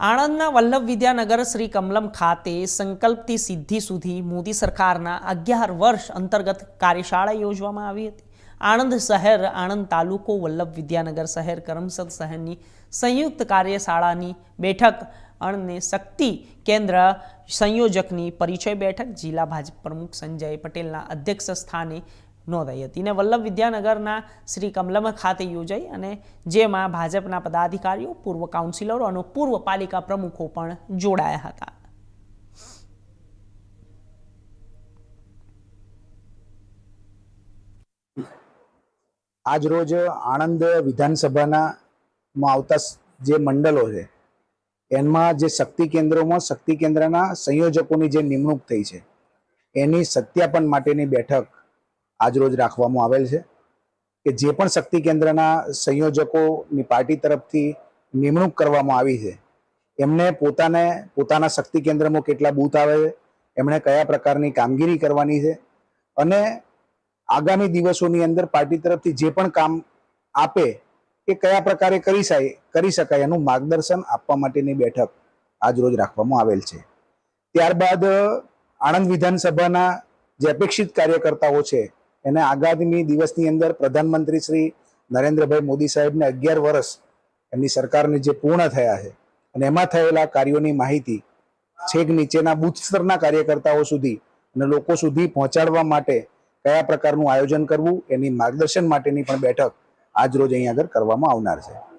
આણંદના વલ્લભ વિદ્યાનગર શ્રી કમલમ ખાતે સંકલ્પથી સિદ્ધિ સુધી મોદી સરકારના અગિયાર વર્ષ અંતર્ગત કાર્યશાળા યોજવામાં આવી હતી. આણંદ શહેર, આણંદ તાલુકો, વલ્લભ વિદ્યાનગર શહેર, કરમસદ શહેરની સંયુક્ત કાર્યશાળાની બેઠક અણને શક્તિ કેન્દ્ર સંયોજકની પરિચય બેઠક જિલ્લા ભાજપ પ્રમુખ સંજય પટેલના અધ્યક્ષ સ્થાને નોંધાઈ હતી. ને વલ્લભ વિદ્યાનગરના શ્રી કમલમ ખાતે યોજાઈ અને જેમાં ભાજપના પદાધિકારીઓ, પૂર્વ કાઉન્સિલરો અને પૂર્વ પાલિકા પ્રમુખો પણ જોડાયા હતા. આજ રોજ આણંદ વિધાનસભાના માં આવતા જે મંડળો છે, એમાં જે શક્તિ કેન્દ્રોમાં શક્તિ કેન્દ્રના સંયોજકોની જે નિમણૂક થઈ છે, એની સત્યાપન માટેની બેઠક આજ રોજ રાખવામાં આવેલ છે કે જે પણ શક્તિ કેન્દ્રના સંયોજકોની પાર્ટી તરફથી નિમણૂક કરવામાં આવી છે, એમને પોતાને, પોતાના શક્તિ કેન્દ્રમાં કેટલા બૂથ આવે છે, એમણે કયા પ્રકારની કામગીરી કરવાની છે અને આગામી દિવસોની અંદર પાર્ટી તરફથી જે પણ કામ આપે એ કયા પ્રકારે કરી શકાય કરી શકાય એનું માર્ગદર્શન આપવા માટેની બેઠક આજ રોજ રાખવામાં આવેલ છે. ત્યારબાદ આણંદ વિધાનસભાના જે અપેક્ષિત કાર્યકર્તાઓ છે એને આગામી દિવસની અંદર પ્રધાનમંત્રી શ્રી નરેન્દ્રભાઈ મોદી સાહેબને અગિયાર વર્ષ એમની સરકારને જે પૂર્ણ થયા છે અને એમાં થયેલા કાર્યોની માહિતી છેક નીચેના બુથ સ્તરના કાર્યકર્તાઓ સુધી અને લોકો સુધી પહોંચાડવા માટે કયા પ્રકારનું આયોજન કરવું એની માર્ગદર્શન માટેની પણ બેઠક આજ રોજ અહીં આગળ કરવામાં આવનાર છે.